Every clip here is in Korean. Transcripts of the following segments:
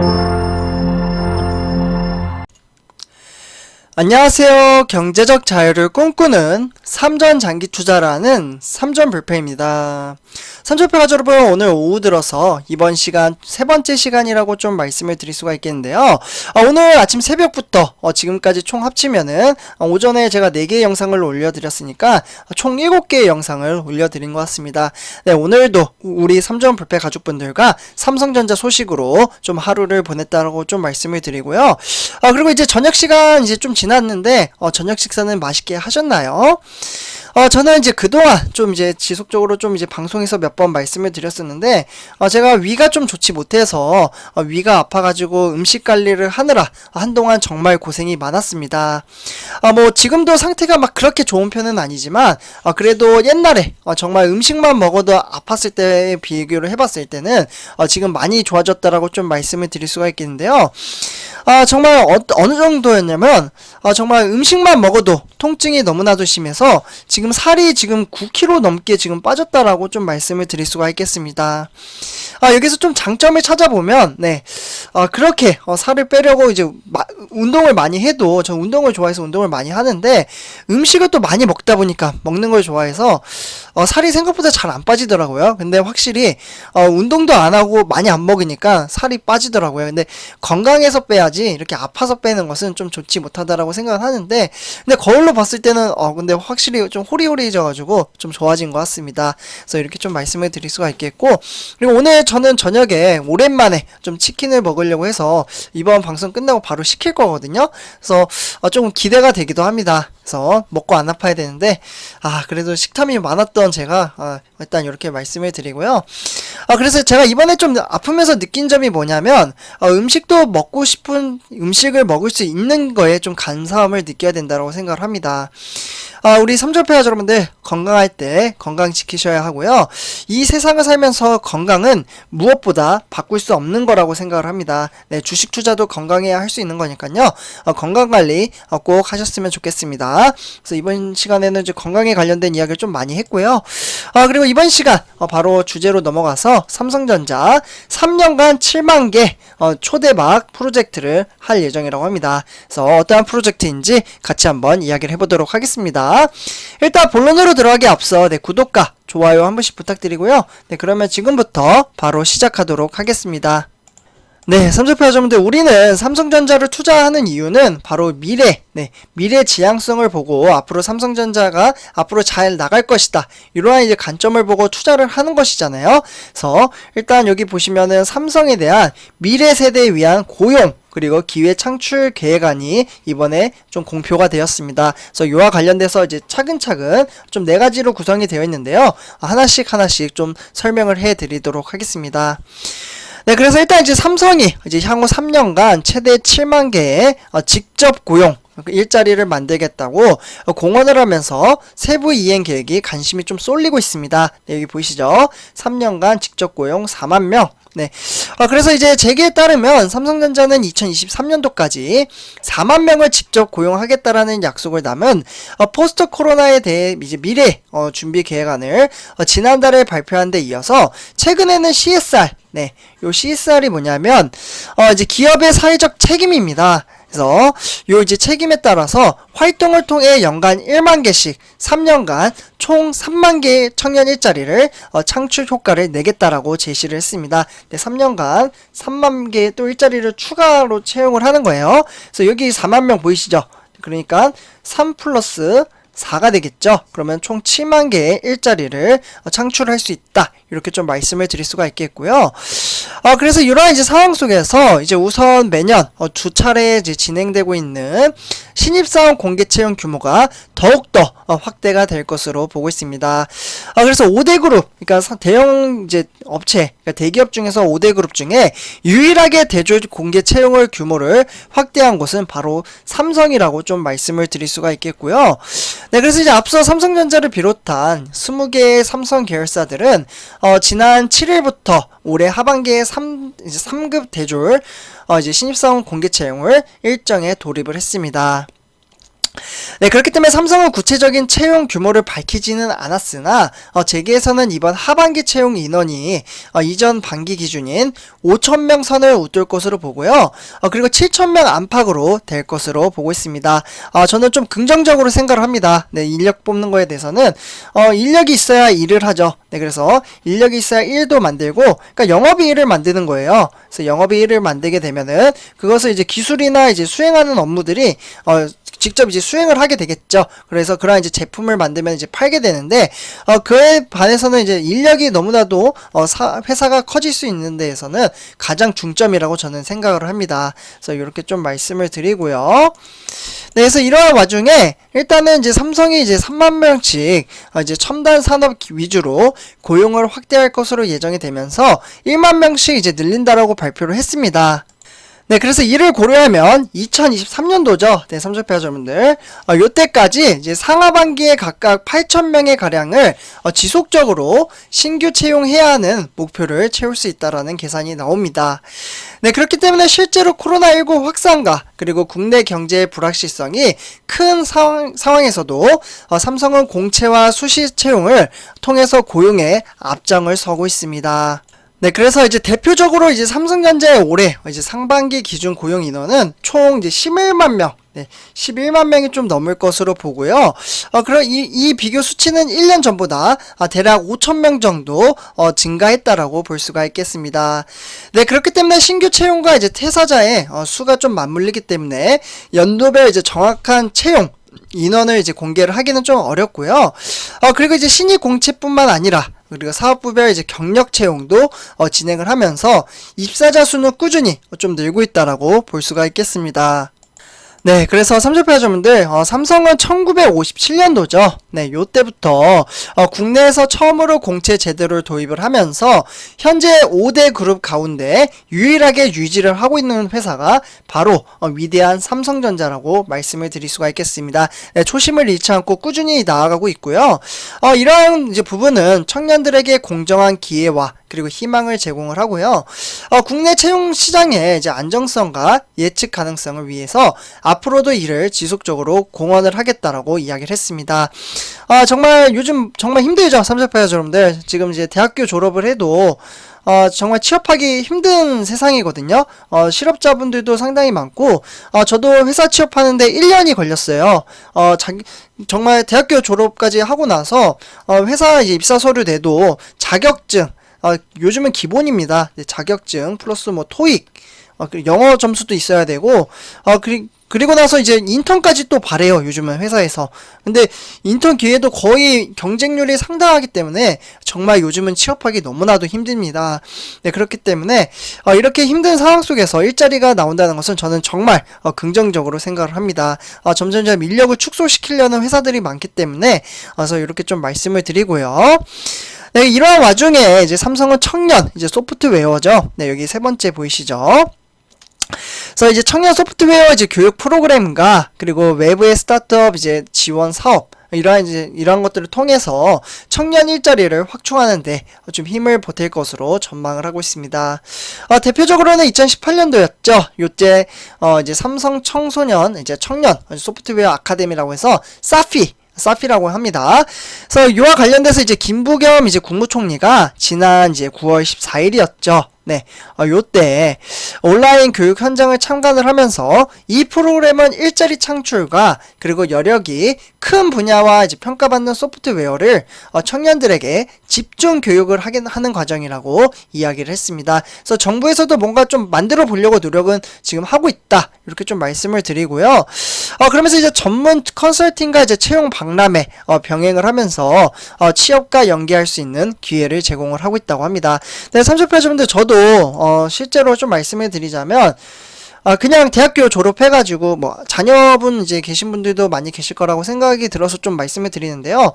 thank you 안녕하세요. 경제적 자유를 꿈꾸는 삼전 장기 투자라는 삼전 불패입니다. 삼전패 가족 여러분 오늘 오후 들어서 이번 시간 세 번째 시간이라고 좀 말씀을 드릴 수가 있겠는데요. 어, 오늘 아침 새벽부터 어, 지금까지 총 합치면은 어, 오전에 제가 4개의 영상을 올려드렸으니까 총 7개의 영상을 올려드린 것 같습니다. 네, 오늘도 우리 삼전 불패 가족분들과 삼성전자 소식으로 좀 하루를 보냈다고 좀 말씀을 드리고요. 아, 그리고 이제 저녁 시간 이제 좀 지났는데 어, 저녁 식사는 맛있게 하셨나요? 어, 저는 이제 그동안 좀 이제 지속적으로 좀 이제 방송에서 몇 번 말씀을 드렸었는데, 어, 제가 위가 좀 좋지 못해서, 어, 위가 아파가지고 음식 관리를 하느라 한동안 정말 고생이 많았습니다. 어, 뭐, 지금도 상태가 막 그렇게 좋은 편은 아니지만, 어, 그래도 옛날에, 어, 정말 음식만 먹어도 아팠을 때에 비교를 해봤을 때는, 어, 지금 많이 좋아졌다라고 좀 말씀을 드릴 수가 있겠는데요. 아, 정말 어, 어느 정도였냐면, 아, 정말 음식만 먹어도 통증이 너무나도 심해서 지금 살이 지금 9kg 넘게 지금 빠졌다라고 좀 말씀을 드릴 수가 있겠습니다. 아, 여기서 좀 장점을 찾아보면, 네, 아, 그렇게 어, 살을 빼려고 이제 마, 운동을 많이 해도, 저 운동을 좋아해서 운동을 많이 하는데, 음식을 또 많이 먹다 보니까, 먹는 걸 좋아해서, 어, 살이 생각보다 잘 안 빠지더라고요. 근데 확실히, 어, 운동도 안 하고 많이 안 먹으니까 살이 빠지더라고요. 근데 건강해서 빼야지, 이렇게 아파서 빼는 것은 좀 좋지 못하다라고 생각을 하는데, 근데 거울로 봤을 때는, 어, 근데 확실히 좀 호리호리해져가지고 좀 좋아진 것 같습니다. 그래서 이렇게 좀 말씀을 드릴 수가 있겠고, 그리고 오늘 저는 저녁에 오랜만에 좀 치킨을 먹으려고 해서 이번 방송 끝나고 바로 시킬 거거든요. 그래서 어, 조금 기대가 되기도 합니다. 그래서 먹고 안 아파야 되는데 아 그래도 식탐이 많았던 제가 아, 일단 이렇게 말씀을 드리고요. 아 그래서 제가 이번에 좀 아프면서 느낀 점이 뭐냐면 어, 음식도 먹고 싶은 음식을 먹을 수 있는 거에 좀 간사함을 느껴야 된다고 생각을 합니다. 아, 우리 삼절패 여러분들 건강할 때 건강 지키셔야 하고요. 이 세상을 살면서 건강은 무엇보다 바꿀 수 없는 거라고 생각을 합니다. 네, 주식 투자도 건강해야 할 수 있는 거니까요. 어, 건강 관리 어, 꼭 하셨으면 좋겠습니다. 그래서 이번 시간에는 이제 건강에 관련된 이야기를 좀 많이 했고요. 아, 그리고 이번 시간 어, 바로 주제로 넘어가서 삼성전자 3년간 7만 개 어, 초대박 프로젝트를 할 예정이라고 합니다. 그래서 어떠한 프로젝트인지 같이 한번 이야기를 해보도록 하겠습니다. 일단 본론으로 들어가기 앞서 네, 구독과 좋아요 한 번씩 부탁드리고요. 네, 그러면 지금부터 바로 시작하도록 하겠습니다. 네, 삼성표 여러분들, 우리는 삼성전자를 투자하는 이유는 바로 미래, 네, 미래 지향성을 보고 앞으로 삼성전자가 앞으로 잘 나갈 것이다. 이러한 이제 관점을 보고 투자를 하는 것이잖아요. 그래서 일단 여기 보시면은 삼성에 대한 미래 세대에 위한 고용, 그리고 기회 창출 계획안이 이번에 좀 공표가 되었습니다. 그래서 이와 관련돼서 이제 차근차근 좀 네 가지로 구성이 되어 있는데요. 하나씩 하나씩 좀 설명을 해 드리도록 하겠습니다. 네, 그래서 일단 이제 삼성이 이제 향후 3년간 최대 7만 개의 어, 직접 고용 일자리를 만들겠다고 어, 공언을 하면서 세부 이행 계획이 관심이 좀 쏠리고 있습니다. 네, 여기 보이시죠? 3년간 직접 고용 4만 명. 네. 어, 그래서 이제 재계에 따르면 삼성전자는 2023년도까지 4만 명을 직접 고용하겠다라는 약속을 남은 어, 포스트 코로나에 대해 이제 미래 어, 준비 계획안을 어, 지난달에 발표한 데 이어서 최근에는 CSR 네, 요 CSR이 뭐냐면 어 이제 기업의 사회적 책임입니다. 그래서 요 이제 책임에 따라서 활동을 통해 연간 1만 개씩 3년간 총 3만 개의 청년 일자리를 어, 창출 효과를 내겠다라고 제시를 했습니다. 네, 3년간 3만 개의 또 일자리를 추가로 채용을 하는 거예요. 그래서 여기 4만 명 보이시죠? 그러니까 3 플러스 4가 되겠죠. 그러면 총 7만 개의 일자리를 어, 창출할 수 있다. 이렇게 좀 말씀을 드릴 수가 있겠고요. 어, 그래서 이러한 이제 상황 속에서 이제 우선 매년 어, 두 차례 이제 진행되고 있는 신입사원 공개 채용 규모가 더욱더 어, 확대가 될 것으로 보고 있습니다. 어, 그래서 5대 그룹, 그러니까 대형 이제 업체, 그러니까 대기업 중에서 5대 그룹 중에 유일하게 대졸 공개 채용을 규모를 확대한 곳은 바로 삼성이라고 좀 말씀을 드릴 수가 있겠고요. 네, 그래서 이제 앞서 삼성전자를 비롯한 20개의 삼성 계열사들은 어, 지난 7일부터 올해 하반기에 3, 이제 3급 대졸 어, 이제 신입사원 공개 채용을 일정에 돌입을 했습니다. 네, 그렇기 때문에 삼성은 구체적인 채용 규모를 밝히지는 않았으나 어, 재계에서는 이번 하반기 채용 인원이 어, 이전 반기 기준인 5천명 선을 웃돌 것으로 보고요. 어, 그리고 7천명 안팎으로 될 것으로 보고 있습니다. 어, 저는 좀 긍정적으로 생각을 합니다. 네, 인력 뽑는 거에 대해서는 어, 인력이 있어야 일을 하죠. 네, 그래서 인력이 있어야 일도 만들고, 그러니까 영업이 일을 만드는 거예요. 그래서 영업이 일을 만들게 되면은 그것을 이제 기술이나 이제 수행하는 업무들이 어, 직접 이제 수행을 하게 되겠죠. 그래서 그러한 이제 제품을 만들면 이제 팔게 되는데 어 그에 반해서는 이제 인력이 너무나도 어 사, 회사가 커질 수 있는 데에서는 가장 중점이라고 저는 생각을 합니다. 그래서 이렇게 좀 말씀을 드리고요. 네, 그래서 이러한 와중에 일단은 이제 삼성이 이제 3만 명씩 어 이제 첨단 산업 위주로 고용을 확대할 것으로 예정이 되면서 1만 명씩 이제 늘린다라고 발표를 했습니다. 네, 그래서 이를 고려하면 2023년도죠. 네, 삼성페어점분들 어, 요때까지 이제 상하반기에 각각 8,000명의 가량을 어, 지속적으로 신규 채용해야 하는 목표를 채울 수 있다라는 계산이 나옵니다. 네, 그렇기 때문에 실제로 코로나19 확산과 그리고 국내 경제의 불확실성이 큰 상황, 상황에서도 어, 삼성은 공채와 수시 채용을 통해서 고용에 앞장을 서고 있습니다. 네, 그래서 이제 대표적으로 이제 삼성전자의 올해 이제 상반기 기준 고용 인원은 총 이제 11만 명, 네, 11만 명이 좀 넘을 것으로 보고요. 어, 그럼 이, 이 비교 수치는 1년 전보다 아, 대략 5천 명 정도 어, 증가했다라고 볼 수가 있겠습니다. 네, 그렇기 때문에 신규 채용과 이제 퇴사자의 어, 수가 좀 맞물리기 때문에 연도별 이제 정확한 채용 인원을 이제 공개를 하기는 좀 어렵고요. 어, 그리고 이제 신입 공채뿐만 아니라 그리고 사업부별 이제 경력 채용도 어, 진행을 하면서 입사자 수는 꾸준히 좀 늘고 있다라고 볼 수가 있겠습니다. 네, 그래서 삼성페어점분들 어, 삼성은 1957년도죠. 네, 요때부터 어, 국내에서 처음으로 공채 제도를 도입을 하면서 현재 5대 그룹 가운데 유일하게 유지를 하고 있는 회사가 바로 어, 위대한 삼성전자라고 말씀을 드릴 수가 있겠습니다. 네, 초심을 잃지 않고 꾸준히 나아가고 있고요. 어, 이러한 이제 부분은 청년들에게 공정한 기회와 그리고 희망을 제공을 하고요. 어, 국내 채용 시장의 이제 안정성과 예측 가능성을 위해서 앞 으로도 이를 지속적으로 공헌을 하겠다라고 이야기를 했습니다. 아, 정말 요즘 정말 힘들죠. 삼성파이어 여러분들. 지금 이제 대학교 졸업을 해도 어, 정말 취업하기 힘든 세상이거든요. 어, 실업자분들도 상당히 많고, 어, 저도 회사 취업하는데 1년이 걸렸어요. 어, 자기, 정말 대학교 졸업까지 하고 나서, 어, 회사 입사 서류 내도 자격증, 어, 요즘은 기본입니다. 네, 자격증 플러스 뭐 토익, 어, 그리고 영어 점수도 있어야 되고, 어, 그리, 그리고 나서 이제 인턴까지 또 바래요, 요즘은 회사에서. 근데 인턴 기회도 거의 경쟁률이 상당하기 때문에 정말 요즘은 취업하기 너무나도 힘듭니다. 네, 그렇기 때문에 어, 이렇게 힘든 상황 속에서 일자리가 나온다는 것은 저는 정말 어, 긍정적으로 생각을 합니다. 어, 점점점 인력을 축소시키려는 회사들이 많기 때문에 어, 그래서 이렇게 좀 말씀을 드리고요. 네, 이러한 와중에 이제 삼성은 청년, 이제 소프트웨어죠. 네, 여기 세 번째 보이시죠? 그래서 이제 청년 소프트웨어 이제 교육 프로그램과 그리고 외부의 스타트업 이제 지원 사업 이러한 이제 이러한 것들을 통해서 청년 일자리를 확충하는데 좀 힘을 보탤 것으로 전망을 하고 있습니다. 어, 대표적으로는 2018년도였죠. 요때 어, 이제 삼성 청소년 이제 청년 소프트웨어 아카데미라고 해서 사피 사피라고 합니다. 그래서 이와 관련돼서 이제 김부겸 이제 국무총리가 지난 이제 9월 14일이었죠. 네, 어, 요때 온라인 교육 현장을 참관을 하면서 이 프로그램은 일자리 창출과 그리고 여력이 큰 분야와 이제 평가받는 소프트웨어를 어, 청년들에게 집중 교육을 하긴 하는 과정이라고 이야기를 했습니다. 그래서 정부에서도 뭔가 좀 만들어 보려고 노력은 지금 하고 있다 이렇게 좀 말씀을 드리고요. 어, 그러면서 이제 전문 컨설팅과 이제 채용 박람회 어, 병행을 하면서 어, 취업과 연계할 수 있는 기회를 제공을 하고 있다고 합니다. 네, 30회점들 저도 어, 실제로 좀 말씀을 드리자면 아, 그냥 대학교 졸업해가지고, 뭐, 자녀분 이제 계신 분들도 많이 계실 거라고 생각이 들어서 좀 말씀을 드리는데요.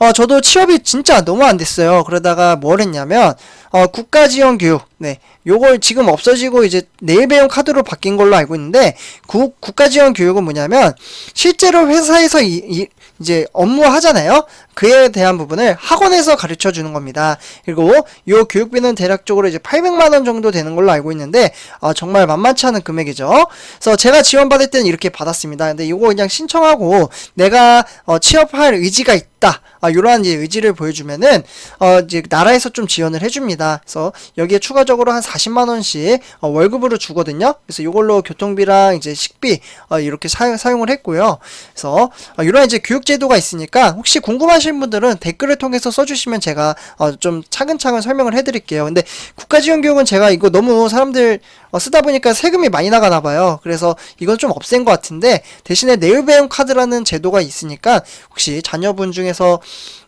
어, 저도 취업이 진짜 너무 안 됐어요. 그러다가 뭘 했냐면, 어, 국가지원 교육, 네. 요걸 지금 없어지고 이제 내일 배움 카드로 바뀐 걸로 알고 있는데, 국, 국가지원 교육은 뭐냐면, 실제로 회사에서 이, 이 이제 업무 하잖아요. 그에 대한 부분을 학원에서 가르쳐 주는 겁니다. 그리고 요 교육비는 대략적으로 이제 800만 원 정도 되는 걸로 알고 있는데 어, 정말 만만치 않은 금액이죠. 그래서 제가 지원받을 때는 이렇게 받았습니다. 근데 이거 그냥 신청하고 내가 어, 취업할 의지가 있다. 아, 이러한 이제 의지를 보여주면은 어, 이제 나라에서 좀 지원을 해줍니다. 그래서 여기에 추가적으로 한 40만 원씩 어, 월급으로 주거든요. 그래서 이걸로 교통비랑 이제 식비 어, 이렇게 사, 사용을 했고요. 그래서 어, 이런 이제 교육 제도가 있으니까 혹시 궁금하신 분들은 댓글을 통해서 써주시면 제가 어, 좀 차근차근 설명을 해드릴게요. 근데 국가지원교육은 제가 이거 너무 사람들 어, 쓰다 보니까 세금이 많이 나가나 봐요. 그래서 이건 좀 없앤 것 같은데 대신에 내일배움 카드라는 제도가 있으니까 혹시 자녀분 중에서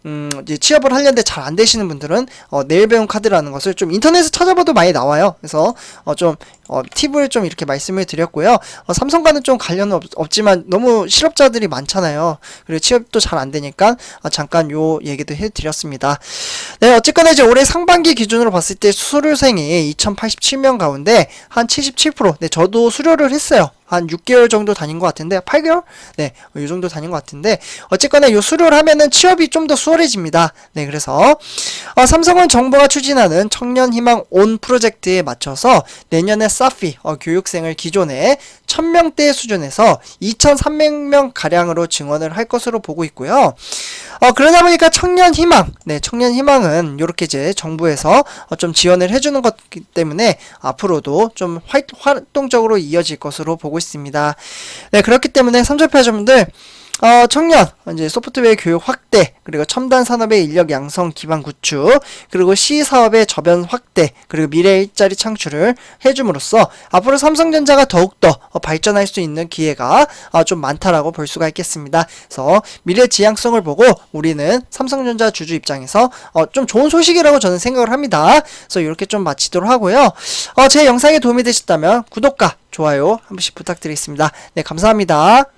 음, 이제 취업을 하려는데 잘 안 되시는 분들은 어, 내일배움 카드라는 것을 좀 인터넷에 찾아봐도 많이 나와요. 그래서 어, 좀 어, 팁을 좀 이렇게 말씀을 드렸고요. 어, 삼성과는 좀 관련은 없, 없지만 너무 실업자들이 많잖아요. 그리고 취업도 잘 안 되니까 어, 잠깐 요 얘기도 해드렸습니다. 네, 어쨌거나 이제 올해 상반기 기준으로 봤을 때 수료생이 2087명 가운데 한 77%, 네, 저도 수료를 했어요. 한 6개월 정도 다닌 것 같은데 8개월? 네, 이 정도 다닌 것 같은데 어쨌거나 요 수료를 하면은 취업이 좀 더 수월해집니다. 네, 그래서 어, 삼성은 정부가 추진하는 청년 희망 온 프로젝트에 맞춰서 내년에 사피 어, 교육생을 기존에 1000명대 수준에서 2300명 가량으로 증원을 할 것으로 보고 있고요. 어, 그러다 보니까 청년 희망, 네, 청년 희망은 이렇게 이제 정부에서 어, 좀 지원을 해주는 것이기 때문에 앞으로도 좀 활, 활동적으로 이어질 것으로 보고 있습니다. 네, 그렇기 때문에 삼조표 자분들 어, 청년, 이제 소프트웨어 교육 확대, 그리고 첨단 산업의 인력 양성 기반 구축, 그리고 C 사업의 저변 확대, 그리고 미래 일자리 창출을 해줌으로써 앞으로 삼성전자가 더욱더 어, 발전할 수 있는 기회가 어, 좀 많다라고 볼 수가 있겠습니다. 그래서 미래 지향성을 보고 우리는 삼성전자 주주 입장에서 어, 좀 좋은 소식이라고 저는 생각을 합니다. 그래서 이렇게 좀 마치도록 하고요. 어, 제 영상에 도움이 되셨다면 구독과 좋아요 한 번씩 부탁드리겠습니다. 네, 감사합니다.